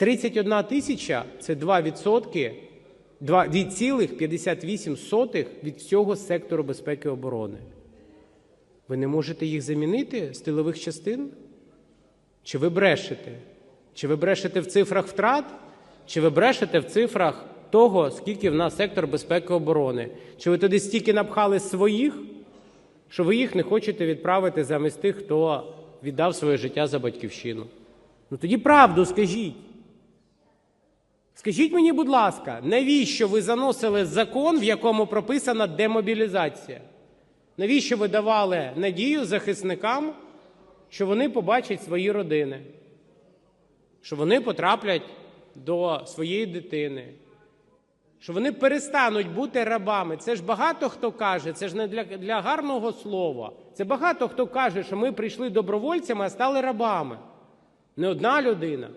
31 тисяча це 2%, 2,58 від всього сектору безпеки і оборони. Ви не можете їх замінити з тилових частин? Чи ви брешете? Чи ви брешете в цифрах втрат? Чи ви брешете в цифрах того, скільки в нас сектор безпеки і оборони? Чи ви туди стільки напхали своїх, що ви їх не хочете відправити замість тих, хто віддав своє життя за батьківщину? Ну тоді правду скажіть. Скажіть мені, будь ласка, навіщо ви заносили закон, в якому прописана демобілізація? Навіщо ви давали надію захисникам, що вони побачать свої родини, що вони потраплять до своєї дитини, що вони перестануть бути рабами? Це ж багато хто каже, це ж не для, для гарного слова. Це багато хто каже, що ми прийшли добровольцями, а стали рабами. Не одна людина.